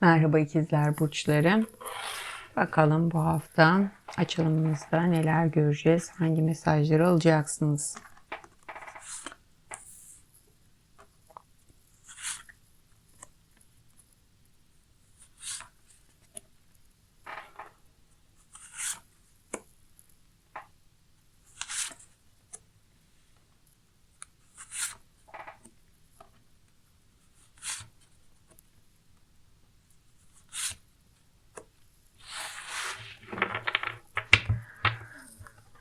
Merhaba ikizler burçları. Bakalım bu hafta açılımımızda neler göreceğiz? Hangi mesajları alacaksınız?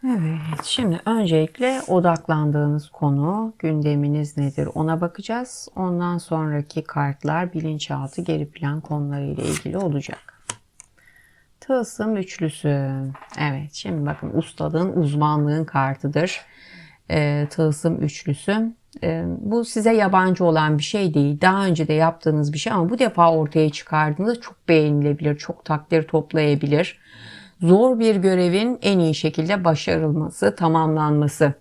Evet, şimdi öncelikle odaklandığınız konu, gündeminiz nedir ona bakacağız. Ondan sonraki kartlar bilinçaltı geri plan konularıyla ilgili olacak. Tılsım üçlüsü. Evet, şimdi bakın ustalığın, uzmanlığın kartıdır. Ee, tılsım üçlüsü. Ee, bu size yabancı olan bir şey değil. Daha önce de yaptığınız bir şey ama bu defa ortaya çıkardığınızda çok beğenilebilir, çok takdir toplayabilir zor bir görevin en iyi şekilde başarılması, tamamlanması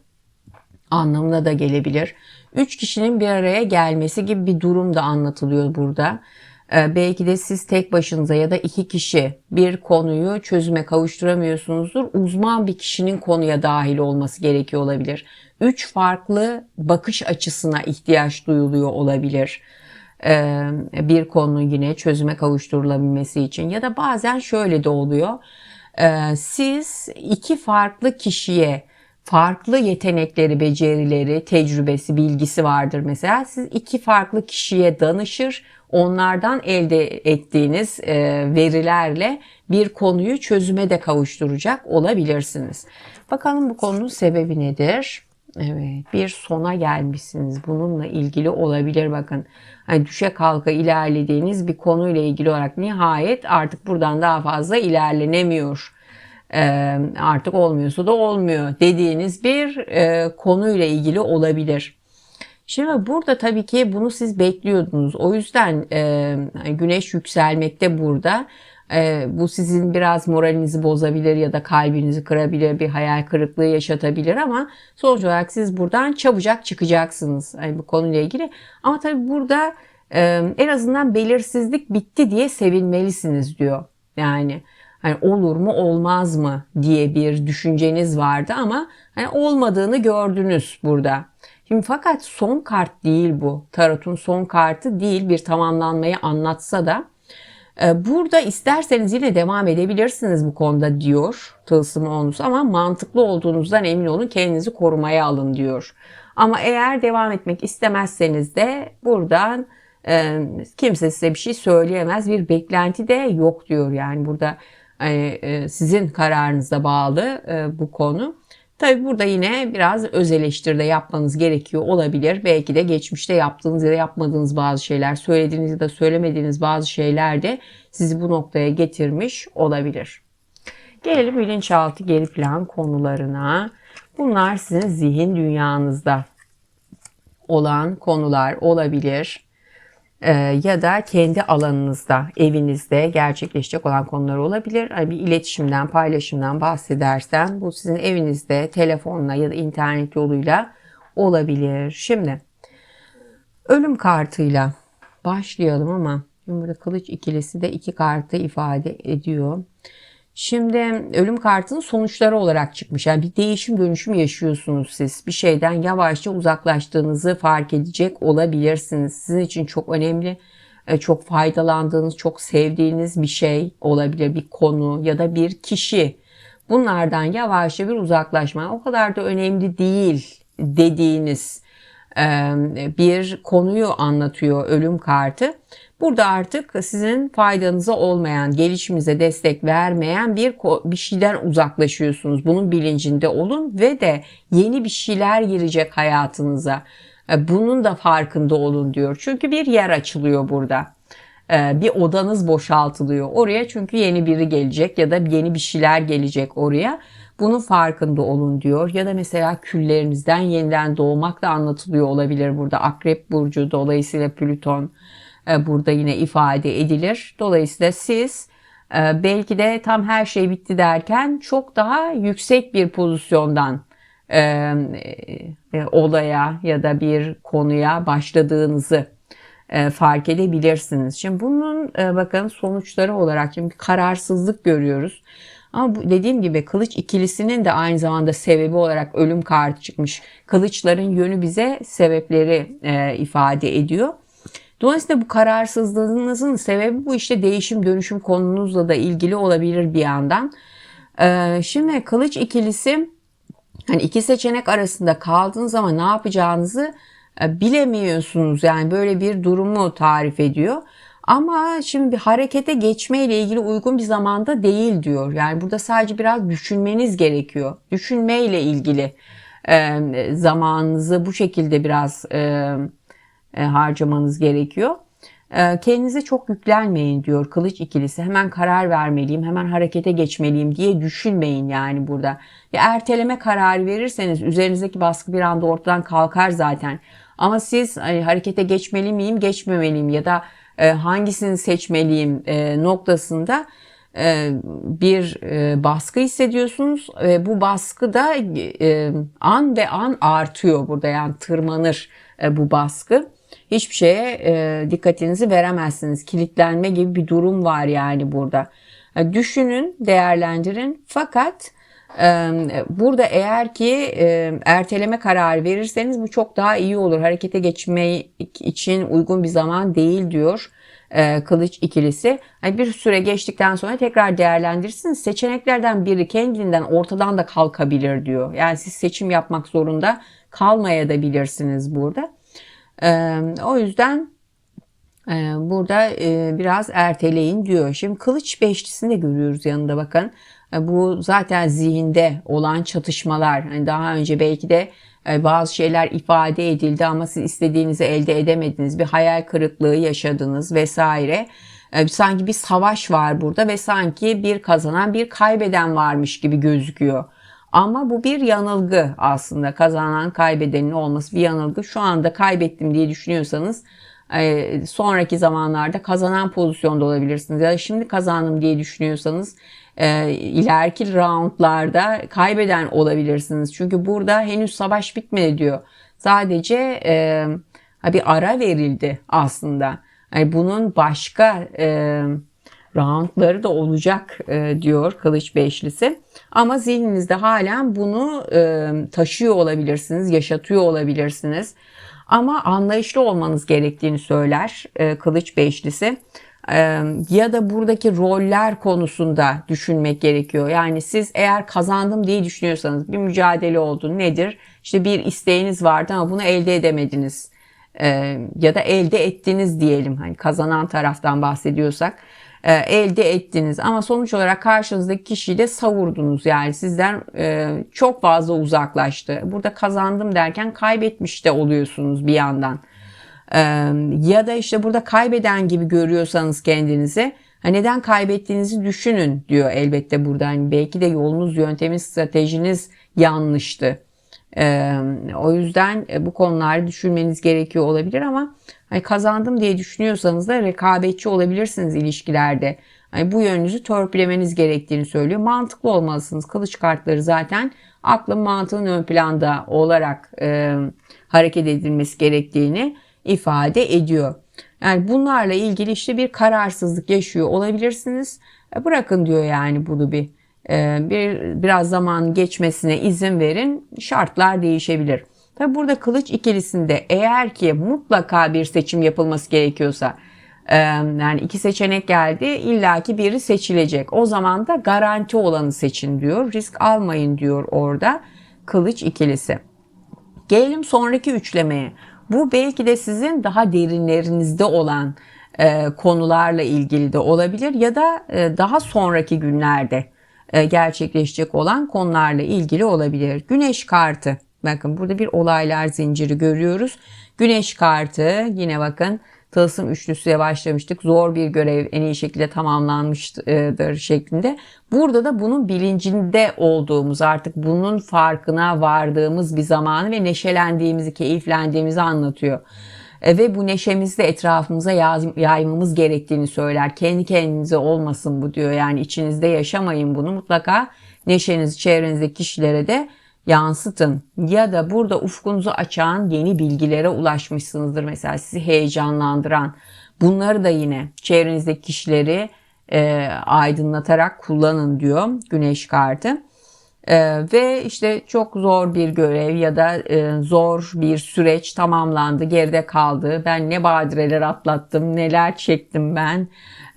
anlamına da gelebilir. Üç kişinin bir araya gelmesi gibi bir durum da anlatılıyor burada. Ee, belki de siz tek başınıza ya da iki kişi bir konuyu çözüme kavuşturamıyorsunuzdur. Uzman bir kişinin konuya dahil olması gerekiyor olabilir. Üç farklı bakış açısına ihtiyaç duyuluyor olabilir ee, bir konu yine çözüme kavuşturulabilmesi için ya da bazen şöyle de oluyor siz iki farklı kişiye farklı yetenekleri, becerileri, tecrübesi, bilgisi vardır mesela. Siz iki farklı kişiye danışır, onlardan elde ettiğiniz e, verilerle bir konuyu çözüme de kavuşturacak olabilirsiniz. Bakalım bu konunun sebebi nedir? Evet, bir sona gelmişsiniz. Bununla ilgili olabilir bakın. Hani düşe kalka ilerlediğiniz bir konuyla ilgili olarak nihayet artık buradan daha fazla ilerlenemiyor. Ee, artık olmuyorsa da olmuyor dediğiniz bir e, konuyla ilgili olabilir. Şimdi burada tabii ki bunu siz bekliyordunuz. O yüzden e, güneş yükselmekte burada. E, bu sizin biraz moralinizi bozabilir ya da kalbinizi kırabilir, bir hayal kırıklığı yaşatabilir ama sonuç olarak siz buradan çabucak çıkacaksınız yani bu konuyla ilgili. Ama tabii burada e, en azından belirsizlik bitti diye sevinmelisiniz diyor. Yani hani olur mu olmaz mı diye bir düşünceniz vardı ama hani olmadığını gördünüz burada. Şimdi fakat son kart değil bu. Tarot'un son kartı değil bir tamamlanmayı anlatsa da burada isterseniz yine devam edebilirsiniz bu konuda diyor tılsım onusu ama mantıklı olduğunuzdan emin olun kendinizi korumaya alın diyor. Ama eğer devam etmek istemezseniz de buradan e, kimse size bir şey söyleyemez bir beklenti de yok diyor yani burada e, sizin kararınıza bağlı e, bu konu. Tabi burada yine biraz öz eleştiride yapmanız gerekiyor olabilir. Belki de geçmişte yaptığınız ya da yapmadığınız bazı şeyler, söylediğiniz ya da söylemediğiniz bazı şeyler de sizi bu noktaya getirmiş olabilir. Gelelim bilinçaltı geri plan konularına. Bunlar sizin zihin dünyanızda olan konular olabilir. Ee, ya da kendi alanınızda, evinizde gerçekleşecek olan konular olabilir. Yani bir iletişimden, paylaşımdan bahsedersem bu sizin evinizde, telefonla ya da internet yoluyla olabilir. Şimdi ölüm kartıyla başlayalım ama burada kılıç ikilisi de iki kartı ifade ediyor. Şimdi ölüm kartının sonuçları olarak çıkmış. Yani bir değişim dönüşüm yaşıyorsunuz siz. Bir şeyden yavaşça uzaklaştığınızı fark edecek olabilirsiniz. Sizin için çok önemli, e, çok faydalandığınız, çok sevdiğiniz bir şey olabilir. Bir konu ya da bir kişi. Bunlardan yavaşça bir uzaklaşma. O kadar da önemli değil dediğiniz bir konuyu anlatıyor ölüm kartı. Burada artık sizin faydanıza olmayan, gelişimize destek vermeyen bir bir şeyden uzaklaşıyorsunuz. Bunun bilincinde olun ve de yeni bir şeyler girecek hayatınıza. Bunun da farkında olun diyor. Çünkü bir yer açılıyor burada. Bir odanız boşaltılıyor oraya çünkü yeni biri gelecek ya da yeni bir şeyler gelecek oraya. Bunun farkında olun diyor. Ya da mesela küllerinizden yeniden doğmak da anlatılıyor olabilir burada. Akrep burcu dolayısıyla Plüton e, burada yine ifade edilir. Dolayısıyla siz e, belki de tam her şey bitti derken çok daha yüksek bir pozisyondan e, olaya ya da bir konuya başladığınızı e, fark edebilirsiniz. Şimdi bunun e, bakın sonuçları olarak şimdi kararsızlık görüyoruz. Ama bu, dediğim gibi kılıç ikilisinin de aynı zamanda sebebi olarak ölüm kartı çıkmış. Kılıçların yönü bize sebepleri e, ifade ediyor. Dolayısıyla bu kararsızlığınızın sebebi bu işte değişim dönüşüm konunuzla da ilgili olabilir bir yandan. Ee, şimdi kılıç ikilisi hani iki seçenek arasında kaldığınız zaman ne yapacağınızı e, bilemiyorsunuz. Yani böyle bir durumu tarif ediyor. Ama şimdi bir harekete geçme ile ilgili uygun bir zamanda değil diyor. Yani burada sadece biraz düşünmeniz gerekiyor. Düşünme ile ilgili e, zamanınızı bu şekilde biraz e, e, harcamanız gerekiyor. E, kendinize çok yüklenmeyin diyor kılıç ikilisi. Hemen karar vermeliyim, hemen harekete geçmeliyim diye düşünmeyin yani burada. Ya erteleme kararı verirseniz üzerinizdeki baskı bir anda ortadan kalkar zaten. Ama siz hani, harekete geçmeli miyim, geçmemeliyim ya da e, hangisini seçmeliyim e, noktasında e, bir e, baskı hissediyorsunuz ve bu baskı da e, an ve an artıyor burada yani tırmanır bu baskı hiçbir şeye e, dikkatinizi veremezsiniz. Kilitlenme gibi bir durum var yani burada. E, düşünün, değerlendirin. Fakat e, burada eğer ki e, erteleme kararı verirseniz bu çok daha iyi olur. Harekete geçmek için uygun bir zaman değil diyor e, kılıç ikilisi. Yani bir süre geçtikten sonra tekrar değerlendirirsiniz. Seçeneklerden biri kendinden ortadan da kalkabilir diyor. Yani siz seçim yapmak zorunda kalmaya da bilirsiniz burada. O yüzden burada biraz erteleyin diyor. Şimdi kılıç beşlisini de görüyoruz yanında bakın. Bu zaten zihinde olan çatışmalar. Hani daha önce belki de bazı şeyler ifade edildi ama siz istediğinizi elde edemediniz. Bir hayal kırıklığı yaşadınız vesaire. Sanki bir savaş var burada ve sanki bir kazanan bir kaybeden varmış gibi gözüküyor. Ama bu bir yanılgı aslında. Kazanan kaybedenin olması bir yanılgı. Şu anda kaybettim diye düşünüyorsanız e, sonraki zamanlarda kazanan pozisyonda olabilirsiniz. Ya da şimdi kazandım diye düşünüyorsanız e, ileriki roundlarda kaybeden olabilirsiniz. Çünkü burada henüz savaş bitmedi diyor. Sadece e, bir ara verildi aslında. Yani bunun başka roundları da olacak diyor Kılıç Beşlisi. Ama zihninizde halen bunu e, taşıyor olabilirsiniz, yaşatıyor olabilirsiniz. Ama anlayışlı olmanız gerektiğini söyler e, Kılıç Beşlisi. E, ya da buradaki roller konusunda düşünmek gerekiyor. Yani siz eğer kazandım diye düşünüyorsanız bir mücadele oldu nedir? İşte bir isteğiniz vardı ama bunu elde edemediniz. E, ya da elde ettiniz diyelim. Hani kazanan taraftan bahsediyorsak e, elde ettiniz ama sonuç olarak karşınızdaki kişiyi de savurdunuz yani sizden e, çok fazla uzaklaştı. Burada kazandım derken kaybetmiş de oluyorsunuz bir yandan. E, ya da işte burada kaybeden gibi görüyorsanız kendinizi neden kaybettiğinizi düşünün diyor elbette burada. Yani belki de yolunuz, yönteminiz, stratejiniz yanlıştı. O yüzden bu konuları düşünmeniz gerekiyor olabilir ama Hani kazandım diye düşünüyorsanız da rekabetçi olabilirsiniz ilişkilerde. Hani bu yönünüzü törpülemeniz gerektiğini söylüyor. Mantıklı olmalısınız. Kılıç kartları zaten aklın mantığın ön planda olarak e, hareket edilmesi gerektiğini ifade ediyor. Yani bunlarla ilgili işte bir kararsızlık yaşıyor olabilirsiniz. E, bırakın diyor yani bunu bir e, bir biraz zaman geçmesine izin verin. Şartlar değişebilir. Tabi burada kılıç ikilisinde eğer ki mutlaka bir seçim yapılması gerekiyorsa yani iki seçenek geldi illaki biri seçilecek. O zaman da garanti olanı seçin diyor. Risk almayın diyor orada kılıç ikilisi. Gelelim sonraki üçlemeye. Bu belki de sizin daha derinlerinizde olan e, konularla ilgili de olabilir ya da e, daha sonraki günlerde e, gerçekleşecek olan konularla ilgili olabilir. Güneş kartı Bakın burada bir olaylar zinciri görüyoruz. Güneş kartı yine bakın tılsım üçlüsüye başlamıştık. Zor bir görev en iyi şekilde tamamlanmıştır şeklinde. Burada da bunun bilincinde olduğumuz artık bunun farkına vardığımız bir zamanı ve neşelendiğimizi, keyiflendiğimizi anlatıyor. E, ve bu neşemizi de etrafımıza yaymamız gerektiğini söyler. Kendi kendinize olmasın bu diyor. Yani içinizde yaşamayın bunu. Mutlaka neşenizi çevrenizdeki kişilere de yansıtın ya da burada ufkunuzu açan yeni bilgilere ulaşmışsınızdır mesela sizi heyecanlandıran bunları da yine çevrenizdeki kişileri e, aydınlatarak kullanın diyor güneş kartı. Ee, ve işte çok zor bir görev ya da e, zor bir süreç tamamlandı, geride kaldı. Ben ne badireler atlattım, neler çektim ben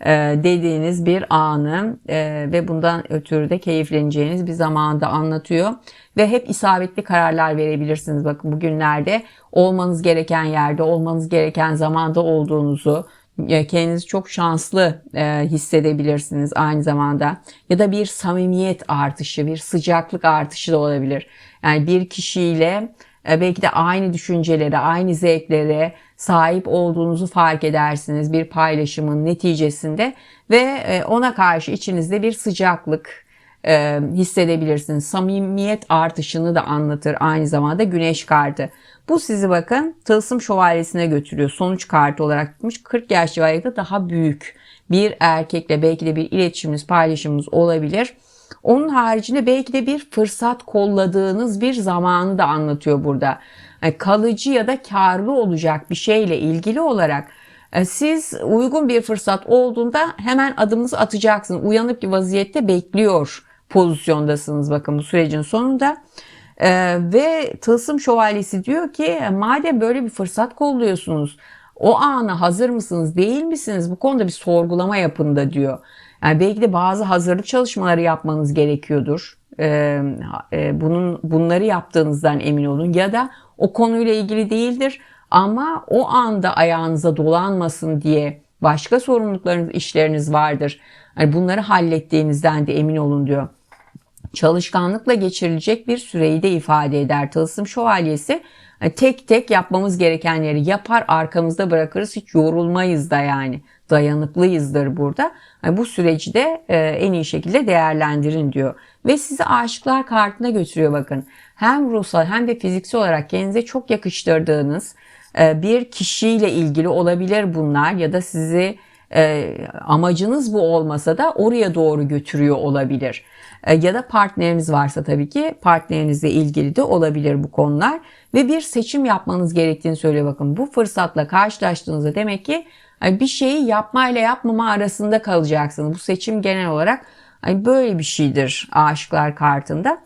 e, dediğiniz bir anı e, ve bundan ötürü de keyifleneceğiniz bir zamanda anlatıyor. Ve hep isabetli kararlar verebilirsiniz. Bakın bugünlerde olmanız gereken yerde, olmanız gereken zamanda olduğunuzu, kendinizi çok şanslı e, hissedebilirsiniz aynı zamanda. Ya da bir samimiyet artışı, bir sıcaklık artışı da olabilir. Yani bir kişiyle e, belki de aynı düşüncelere, aynı zevklere sahip olduğunuzu fark edersiniz bir paylaşımın neticesinde ve e, ona karşı içinizde bir sıcaklık hissedebilirsiniz. Samimiyet artışını da anlatır aynı zamanda güneş kartı. Bu sizi bakın tılsım şövalyesine götürüyor. Sonuç kartı olarak gitmiş. 40 yaş civarında daha büyük bir erkekle belki de bir iletişiminiz, paylaşımınız olabilir. Onun haricinde belki de bir fırsat kolladığınız bir zamanı da anlatıyor burada. Yani kalıcı ya da karlı olacak bir şeyle ilgili olarak e, siz uygun bir fırsat olduğunda hemen adımınızı atacaksınız. Uyanık bir vaziyette bekliyor pozisyondasınız bakın bu sürecin sonunda. Ee, ve Tılsım Şövalyesi diyor ki madem böyle bir fırsat kolluyorsunuz o ana hazır mısınız değil misiniz bu konuda bir sorgulama yapın da diyor. Yani belki de bazı hazırlık çalışmaları yapmanız gerekiyordur. Ee, e, bunun bunları yaptığınızdan emin olun ya da o konuyla ilgili değildir ama o anda ayağınıza dolanmasın diye başka sorumluluklarınız, işleriniz vardır. Yani bunları hallettiğinizden de emin olun diyor çalışkanlıkla geçirilecek bir süreyi de ifade eder. Tılsım şövalyesi e, tek tek yapmamız gerekenleri yapar arkamızda bırakırız hiç yorulmayız da yani dayanıklıyızdır burada. Yani bu süreci de e, en iyi şekilde değerlendirin diyor. Ve sizi aşıklar kartına götürüyor bakın. Hem ruhsal hem de fiziksel olarak kendinize çok yakıştırdığınız e, bir kişiyle ilgili olabilir bunlar ya da sizi amacınız bu olmasa da oraya doğru götürüyor olabilir. E, ya da partneriniz varsa tabii ki partnerinizle ilgili de olabilir bu konular ve bir seçim yapmanız gerektiğini söylüyor bakın. Bu fırsatla karşılaştığınızda demek ki bir şeyi yapma ile yapmama arasında kalacaksınız. Bu seçim genel olarak böyle bir şeydir aşıklar kartında.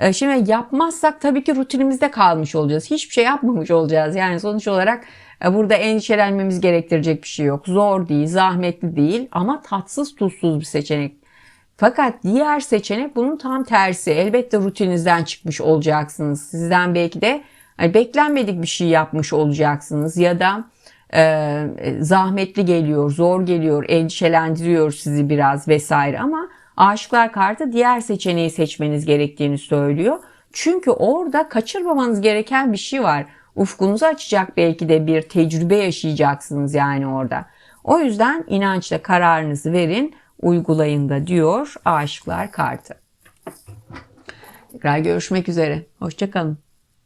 E, şimdi yapmazsak tabii ki rutinimizde kalmış olacağız. Hiçbir şey yapmamış olacağız. Yani sonuç olarak e, burada endişelenmemiz gerektirecek bir şey yok. Zor değil, zahmetli değil ama tatsız tuzsuz bir seçenek fakat diğer seçenek bunun tam tersi. Elbette rutininizden çıkmış olacaksınız. Sizden belki de hani beklenmedik bir şey yapmış olacaksınız ya da e, zahmetli geliyor, zor geliyor, endişelendiriyor sizi biraz vesaire ama aşıklar kartı diğer seçeneği seçmeniz gerektiğini söylüyor. Çünkü orada kaçırmamanız gereken bir şey var. Ufkunuzu açacak belki de bir tecrübe yaşayacaksınız yani orada. O yüzden inançla kararınızı verin uygulayın da diyor Aşıklar Kartı. Tekrar görüşmek üzere. Hoşçakalın.